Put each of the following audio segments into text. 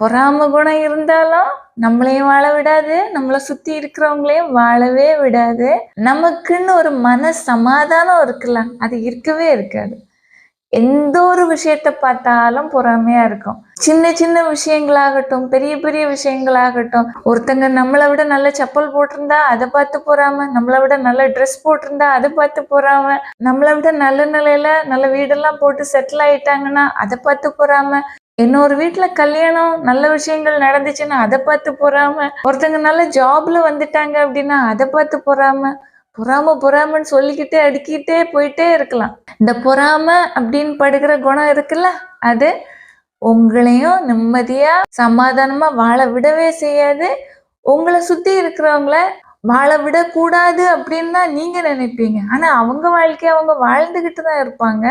பொறாம குணம் இருந்தாலும் நம்மளையும் வாழ விடாது. நம்மளை சுத்தி இருக்கிறவங்களையும் வாழவே விடாது. நமக்குன்னு ஒரு மன சமாதானம் இருக்குல்ல அது இருக்கவே இருக்காது. எந்த ஒரு விஷயத்த பார்த்தாலும் பொறாமையா இருக்கும். சின்ன சின்ன விஷயங்களாகட்டும் பெரிய பெரிய விஷயங்களாகட்டும் ஒருத்தங்க நம்மளை விட நல்ல செப்பல் போட்டிருந்தா அதை பார்த்து போறாம நம்மளை விட நல்ல ட்ரெஸ் போட்டிருந்தா அதை பார்த்து போறாம நம்மளை விட நல்ல நிலையில நல்ல வீடெல்லாம் போட்டு செட்டில் ஆயிட்டாங்கன்னா அதை பார்த்து போறாம இன்னொரு வீட்டுல கல்யாணம் நல்ல விஷயங்கள் நடந்துச்சுன்னா அதை பார்த்து பொறாம ஒருத்தங்க நல்ல ஜாப்ல வந்துட்டாங்க அப்படின்னா அதை பார்த்து பொறாம பொறாம பொறாமன்னு சொல்லிக்கிட்டே அடுக்கிட்டே போயிட்டே இருக்கலாம். இந்த பொறாம அப்படின்னு படுகிற குணம் இருக்குல்ல அது உங்களையும் நிம்மதியா சமாதானமா வாழ விடவே செய்யாது. உங்களை சுத்தி இருக்கிறவங்கள வாழ விடக்கூடாது அப்படின்னு தான் நீங்க நினைப்பீங்க. ஆனா அவங்க வாழ்க்கைய அவங்க வாழ்ந்துகிட்டு தான் இருப்பாங்க.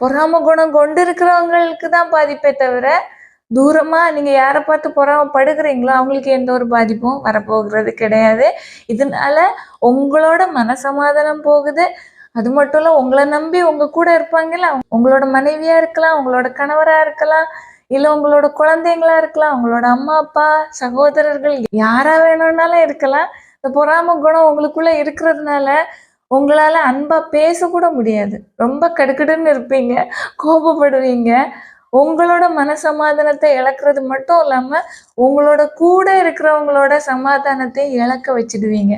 பொறாம குணம் கொண்டு இருக்கிறவங்களுக்கு தான் பாதிப்பே தவிர தூரமா நீங்க யாரை பார்த்து பொறாமப்படுகிறீங்களோ அவங்களுக்கு எந்த ஒரு பாதிப்பும் வரப்போகிறது கிடையாது. இதனால உங்களோட மனசமாதானம் போகுது. அது மட்டும் இல்ல உங்களை நம்பி உங்க கூட இருப்பாங்கல்ல உங்களோட மனைவியா இருக்கலாம் உங்களோட கணவரா இருக்கலாம் இல்ல உங்களோட குழந்தைங்களா இருக்கலாம் உங்களோட அம்மா அப்பா சகோதரர்கள் யாரா வேணும்னாலும் இருக்கலாம். இந்த பொறாம குணம் உங்களுக்குள்ள இருக்கிறதுனால உங்களால அன்பா பேசக்கூட முடியாது. ரொம்ப கடுக்கடுன்னு இருப்பீங்க கோபப்படுவீங்க. உங்களோட மனசமாதானத்தை இழக்கிறது மட்டும் இல்லாம உங்களோட கூட இருக்கிறவங்களோட சமாதானத்தை இழக்க வச்சிடுவீங்க.